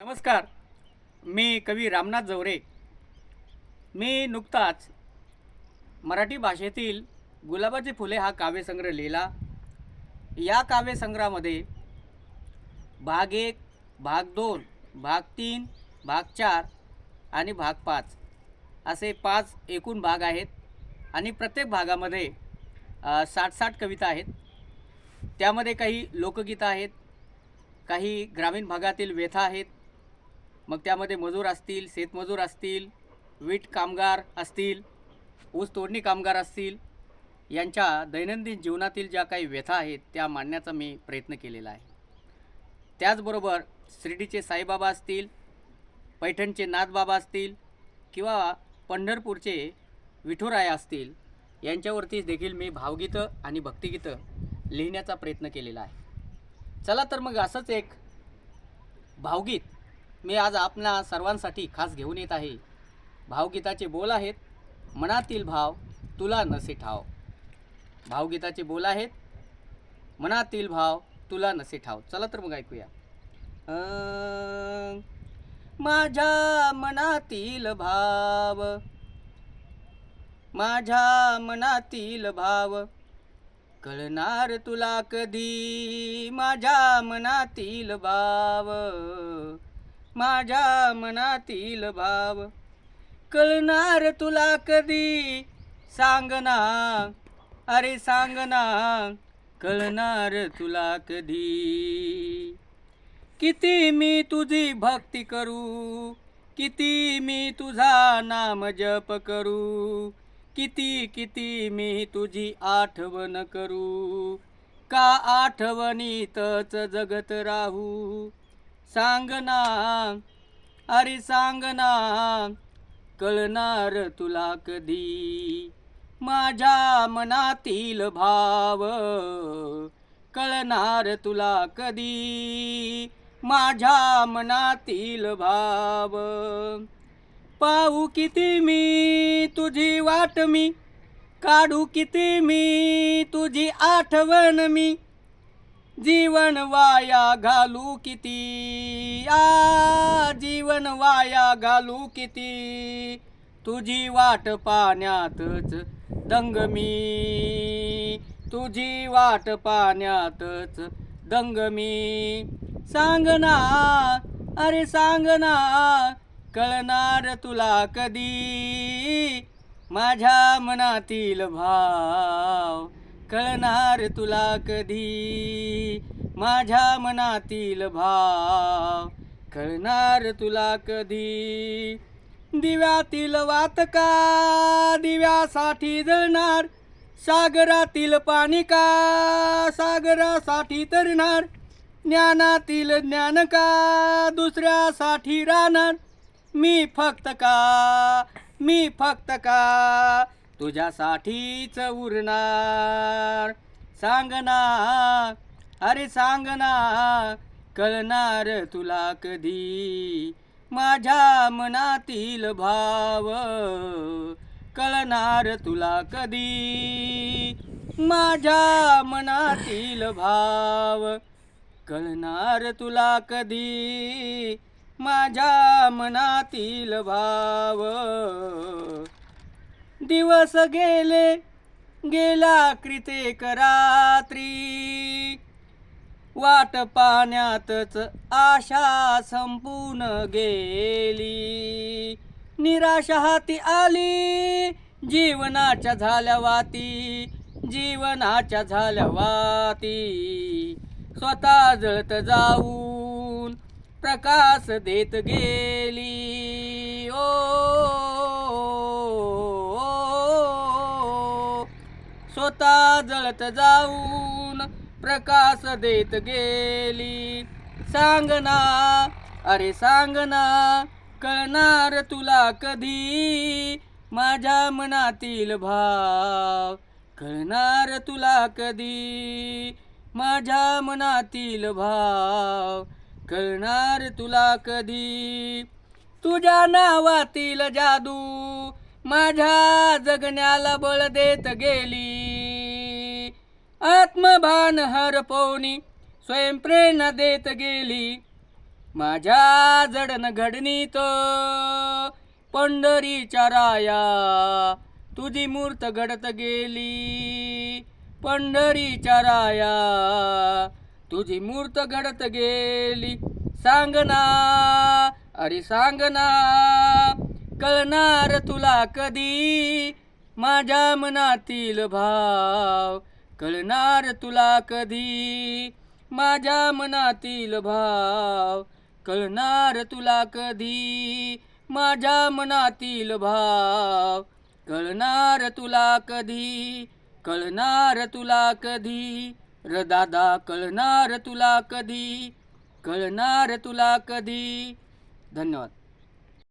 नमस्कार. मी कवी रामनाथ जवरे. मी नुकताच मराठी भाषेतील गुलाबाची फुले हा काव्यसंग्रह लिहिला. या काव्यसंग्रहामध्ये भाग एक भाग दोन भाग तीन भाग चार आणि भाग पाच असे पाच एकूण भाग आहेत आणि प्रत्येक भागामध्ये साठ साठ कविता आहेत. त्यामध्ये काही लोकगीतं आहेत काही ग्रामीण भागातील व्यथा आहेत मग त्यामध्ये मजूर असतील शेतमजूर असतील वीट कामगार असतील ऊस तोडणी कामगार असतील यांच्या दैनंदिन जीवनातील ज्या काही व्यथा आहेत त्या मांडण्याचा मी प्रयत्न केलेला आहे. त्याचबरोबर शिर्डीचे साईबाबा असतील पैठणचे नाथबाबा असतील किंवा पंढरपूरचे विठुराया असतील यांच्यावरती देखील मी भावगीतं आणि भक्तिगीतं लिहिण्याचा प्रयत्न केलेला आहे. चला तर मग असंच एक भावगीत मी आज आपणा सर्वांसाठी खास घेऊन येत आहे. भावगीताचे बोल आहेत मनातील भाव तुला नसे ठाव भावगीताचे बोल आहेत मनातील भाव तुला नसे ठाव चला तर मग ऐकूया. माझ्या मनातील भाव माझ्या मनातील भाव कळणार तुला कधी? माझ्या मनातील भाव माझ्या मनातील भाव. कळणार तुला कधी? सांग ना. अरे सांग ना. कळणार तुला कधी? किती मी तुझी भक्ती करू? किती मी तुझा नाम जप करू? किती किती मी तुझी आठवण करू? का आठवणीतच जगत राहू? सांग ना अरे सांग ना कळणार तुला कधी? माझ्या मनातील भाव कळणार तुला कधी? माझ्या मनातील भाव पाहू किती मी तुझी वाट मी काढू किती मी तुझी आठवण मी. जीवन वाया घालू किती? आ जीवन वाया घालू किती? तुझी वाट पाण्यातच दंग मी. तुझी वाट पाण्यातच दंग मी. सांग ना अरे सांग ना कळणार तुला कधी? माझ्या मनातील भाव कळणार तुला कधी? माझ्या मनातील भाव कळणार तुला कधी? दिव्यातील वात का? दिव्यासाठी जळणार? सागरातील पाणी का? सागरासाठी तरणार? ज्ञानातील ज्ञान का? दुसऱ्यासाठी राहणार? मी फक्त का? मी फक्त का? तुझ्यासाठीच उरणार. सांगना अरे सांगना कळणार तुला कधी? माझ्या मनातील भाव कळणार तुला कधी? माझ्या मनातील भाव कळणार तुला कधी? माझ्या मनातील भाव दिवस गेले गेला कृतेक रात्री. वाट पाण्यातच आशा संपून गेली. निराशा हाती आली जीवनाच्या झाल्या वाती जीवनाच्या झाल्या वाती. स्वतः जळत जाऊन प्रकाश देत गेली. ओ, स्वतः जळत जाऊन प्रकाश देत गेली. सांग ना अरे सांग ना कळणार तुला कधी? माझ्या मनातील भाव कळणार तुला कधी? माझ्या मनातील भाव कळणार तुला कधी? तुझ्या नावातील जादू माझ्या जगण्याला बळ देत गेली. आत्मभान हरपवणी स्वयंप्रेरणा देत गेली. माझ्या जडण घडणीत पंढरीच्या राया तुझी मूर्त घडत गेली. पंढरीच्या राया तुझी मूर्त घडत गेली. सांगना अरे सांगना कळणार तुला कधी? माझ्या मनातील भाव कळणार तुला कधी? माझ्या मनातील भाव कळणार तुला कधी? माझ्या मनातील भाव कळणार तुला कधी? कळणार तुला कधी? र दादा कळणार तुला कधी? कळणार तुला कधी? धन्यवाद.